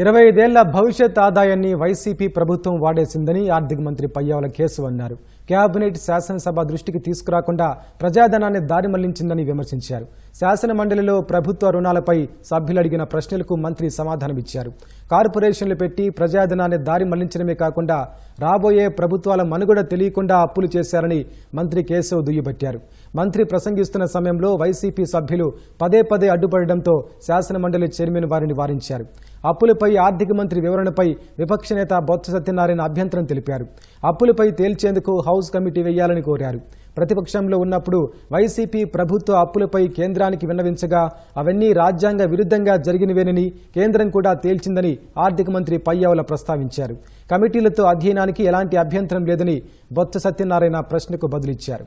ఇరవై ఐదేళ్ళ భవిష్యత్ ఆదాయాన్ని వైసీపీ ప్రభుత్వం వాడేసిందని ఆర్థిక మంత్రి పయ్యావుల కేసు అన్నారు. కేబినెట్ శాసనసభ దృష్టికి తీసుకురాకుండా ప్రజాధనాన్ని దారి మళ్ళించిందని విమర్శించారు. శాసన మండలిలో ప్రభుత్వ రుణాలపై సభ్యులు అడిగిన ప్రశ్నలకు మంత్రి సమాధానమిచ్చారు కార్పొరేషన్లు పెట్టి ప్రజాధనాన్ని దారి మళ్ళించడమే కాకుండా రాబోయే ప్రభుత్వాల మనుగడ తెలియకుండా అప్పులు చేశారని మంత్రి కేశవ్ దుయ్యబట్టారు. మంత్రి ప్రసంగిస్తున్న సమయంలో వైసీపీ సభ్యులు పదే పదే అడ్డుపడడంతో శాసనమండలి చైర్మన్ వారిని వారించారు. అప్పులపై ఆర్థిక మంత్రి వివరణపై విపక్ష నేత బొత్స సత్యనారాయణ అభ్యంతరం తెలిపారు. అప్పులపై తేల్చేందుకు హౌస్ కమిటీ వేయాలని కోరారు. ప్రతిపక్షంలో ఉన్నప్పుడు వైసీపీ ప్రభుత్వ అప్పులపై కేంద్రానికి విన్నవించగా అవన్నీ రాజ్యాంగ విరుద్ధంగా జరిగినవేనని కేంద్రం కూడా తేల్చిందని ఆర్థిక మంత్రి పయ్యావుల ప్రస్తావించారు. కమిటీలతో అధ్యయనానికి ఎలాంటి అభ్యంతరం లేదని బొత్స సత్యనారాయణ ప్రశ్నకు బదులిచ్చారు.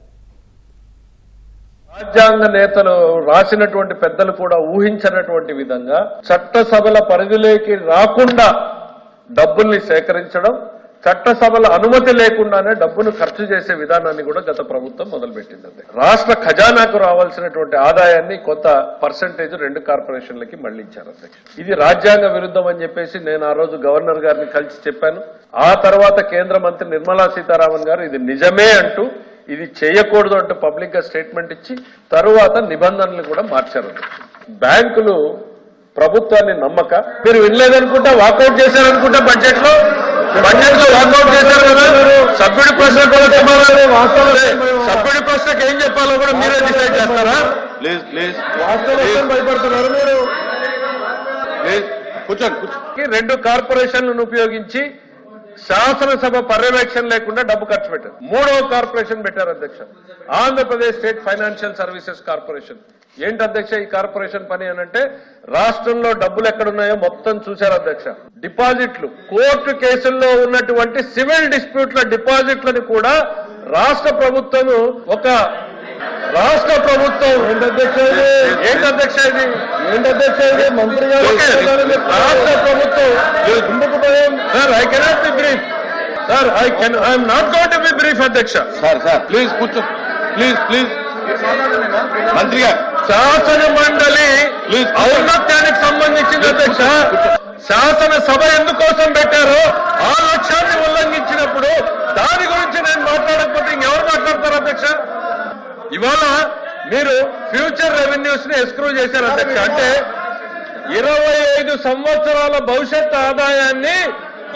రాజ్యాంగ నేతలు రాసినటువంటి పెద్దలు కూడా ఊహించినటువంటి విధంగా చట్టసభల పరిధిలోకి రాకుండా డబ్బుల్ని సేకరించడం చట్టసభల అనుమతి లేకుండానే డబ్బును ఖర్చు చేసే విధానాన్ని కూడా గత ప్రభుత్వం మొదలుపెట్టింది రాష్ట్ర ఖజానాకు రావాల్సినటువంటి ఆదాయాన్ని కొంత పర్సంటేజ్ రెండు కార్పొరేషన్లకి మళ్ళించారు అధ్యక్ష. ఇది రాజ్యాంగ విరుద్ధం అని చెప్పేసి నేను ఆ రోజు గవర్నర్ గారిని కలిసి చెప్పాను. ఆ తర్వాత కేంద్ర మంత్రి నిర్మలా సీతారామన్ గారు ఇది నిజమే అంటూ ఇది చేయకూడదు అంటూ పబ్లిక్గా స్టేట్మెంట్ ఇచ్చి తరువాత నిబంధనలు కూడా మార్చారు బ్యాంకులు ప్రభుత్వాన్ని నమ్మక మీరు వినలేదనుకుంటా వాకౌట్ చేశారనుకుంటా బడ్జెట్లో బడ్జెట్లో వాకౌట్ చేశారు కదా. సభ్యుడి ప్రశ్న కూడా సమాధానం సభ్యుడి ప్రశ్నకి ఏం చెప్పాలో కూడా మీరే డిసైడ్ చేస్తారా? Please please. వాస్తవం భయపడుతున్నారు మీరు. ప్లీజ్. కూర్చోండి కూర్చోండి. ఈ రెండు కార్పొరేషన్లను ఉపయోగించి శాసనసభ పర్యవేక్షణ లేకుండా డబ్బు ఖర్చు పెట్టారు. మూడవ కార్పొరేషన్ పెట్టారు అధ్యక్ష. Andhra Pradesh state financial services corporation. ఏంటి అధ్యక్ష ఈ కార్పొరేషన్ పని అని అంటే రాష్ట్రంలో డబ్బులు ఎక్కడున్నాయో మొత్తం చూశారు అధ్యక్ష. డిపాజిట్లు కోర్టు కేసుల్లో ఉన్నటువంటి సివిల్ డిస్ప్యూట్ల డిపాజిట్లను కూడా రాష్ట్ర ప్రభుత్వం ఒక రాష్ట్ర ప్రభుత్వం. ఏంటి అధ్యక్ష ఇది? ఏంటి అధ్యక్ష ఇది? ఏంటి అధ్యక్ష ఇది? మంత్రి గారు రాష్ట్ర ప్రభుత్వం. ఎందుకు భయం sir I cannot be brief sir I can I'm not got to be brief అధ్యక్ష. Sir sir. ప్లీజ్ కూర్చో. ప్లీజ్ ప్లీజ్ మంత్రి గారు. శాసన మండలి. ఔన్నత్యానికి సంబంధించిన అధ్యక్ష. శాసన సభ ఎందుకోసం పెట్టారో ఆ లక్ష్యాన్ని ఉల్లంఘించినప్పుడు దాని గురించి నేను మాట్లాడకపోతే ఇంకెవరు మాట్లాడతారు అధ్యక్ష? ఇవాళ మీరు ఫ్యూచర్ రెవెన్యూస్ని ఎస్క్రూ చేశారు అధ్యక్ష. అంటే ఇరవై ఐదు సంవత్సరాల భవిష్యత్ ఆదాయాన్ని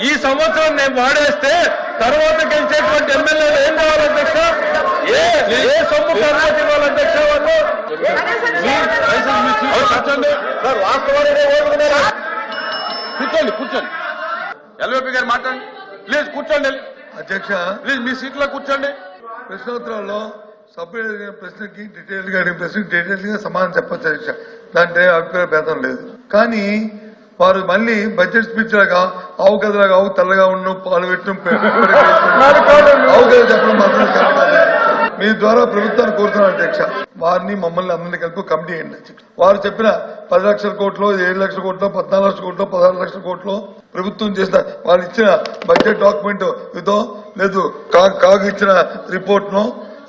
ఈ సంవత్సరం నేను వాడేస్తే తర్వాత గెలిచేటువంటి ఎమ్మెల్యేలు ఏం కావాలి అధ్యక్ష? ఏ ఏ సొమ్ము కర్మతి ఇవ్వాలి అధ్యక్ష వాళ్ళు కూర్చోండి. కూర్చోండి కూర్చోండి. ఎల్వైపీ గారు మాట్లాడండి. ప్లీజ్ కూర్చోండి. అధ్యక్ష. ప్లీజ్ మీ సీట్లో కూర్చోండి. ప్రశ్నోత్తరాల్లో సభ్యులు అడిగిన ప్రశ్నకి డీటెయిల్గా అడిగిన ప్రశ్నకి డీటెయిల్గా సమాధానం చెప్పొచ్చు అధ్యక్ష. దాంట్లో ఏ అభిప్రాయ భేదం లేదు. కానీ వారు మళ్ళీ బడ్జెట్ స్పీచ్ లాగా ఆవు గదలాగా ఆవు తెల్లగా ఉండడం పాలు పెట్టడం ఆవు గద చెప్పడం మాత్రం మీ ద్వారా ప్రభుత్వాన్ని కోరుతున్నాను అధ్యక్ష. వారిని మమ్మల్ని అందరినీ కలిపి కమిటీ చేయండి. అధ్యక్ష వారు చెప్పిన పది లక్షల కోట్లు ఏడు లక్షల కోట్లు పద్నాలుగు లక్షల కోట్లు పదహారు లక్షల కోట్లు ప్రభుత్వం చేసిన వారు ఇచ్చిన బడ్జెట్ డాక్యుమెంట్ ఇదో లేదు కా- ఇచ్చిన రిపోర్ట్ను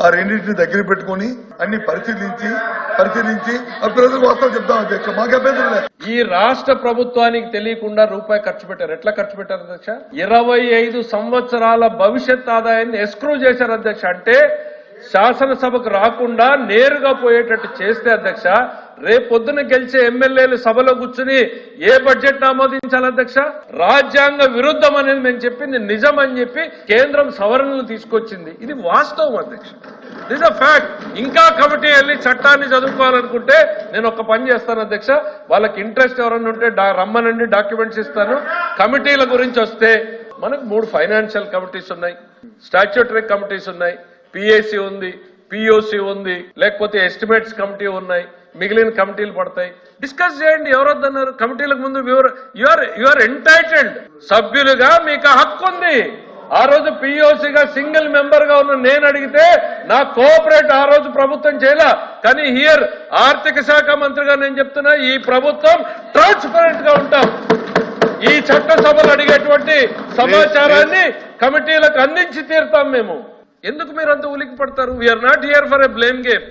ఆ రెండింటిని దగ్గర పెట్టుకొని అన్ని పరిశీలించి పరిశీలించి ఆ ప్రజలకు వాస్తవం చెప్తాం అధ్యక్ష. మాకు అభ్యంతరం ఈ రాష్ట్ర ప్రభుత్వానికి తెలియకుండా రూపాయి ఖర్చు పెట్టారు. ఎట్లా ఖర్చు పెట్టారు అధ్యక్ష? ఇరవై ఐదు సంవత్సరాల భవిష్యత్ ఆదాయాన్ని ఎస్క్రూ చేశారు అధ్యక్ష. అంటే శాసనసభకు రాకుండా నేరుగా పోయేటట్టు చేస్తే అధ్యక్ష రేపు పొద్దున గెలిచే ఎమ్మెల్యేలు సభలో కూర్చుని ఏ బడ్జెట్ ఆమోదించాలి అధ్యక్ష? రాజ్యాంగ విరుద్ధం అనేది మేము చెప్పింది నిజం అని చెప్పి కేంద్రం సవరణలు తీసుకొచ్చింది. ఇది వాస్తవం అధ్యక్ష. దిస్ అ ఫ్యాక్ట్ ఇంకా కమిటీ వెళ్ళి చట్టాన్ని చదువుకోవాలనుకుంటే నేను ఒక పని చేస్తాను అధ్యక్ష. వాళ్ళకి ఇంట్రెస్ట్ ఎవరన్నా ఉంటే రమ్మనండి డాక్యుమెంట్స్ ఇస్తాను. కమిటీల గురించి వస్తే మనకు మూడు ఫైనాన్షియల్ కమిటీస్ ఉన్నాయి. స్టాచ్యూటరీ కమిటీస్ ఉన్నాయి. పిఏసి ఉంది పిఓసి ఉంది లేకపోతే ఎస్టిమేట్స్ కమిటీ ఉన్నాయి మిగిలిన కమిటీలు పడతాయి. డిస్కస్ చేయండి ఎవరొద్దన్నారు కమిటీలకు ముందు యువర్ యువర్ ఎంటైటెడ్ సభ్యులుగా మీకు హక్కు ఉంది. ఆ రోజు పిఓసిగా సింగిల్ మెంబర్గా ఉన్న నేను అడిగితే నా కోఆపరేట్ ఆ రోజు ప్రభుత్వం చేయలే. కానీ హియర్ ఆర్థిక శాఖ మంత్రిగా నేను చెప్తున్నా ఈ ప్రభుత్వం ట్రాన్స్పరెంట్గా ఉంటాం. ఈ చట్టసభలు అడిగేటువంటి సమాచారాన్ని కమిటీలకు అందించి తీరుతాం మేము. ఎందుకు మీరు అంత ఉలికి పడతారు? We are not here for a blame game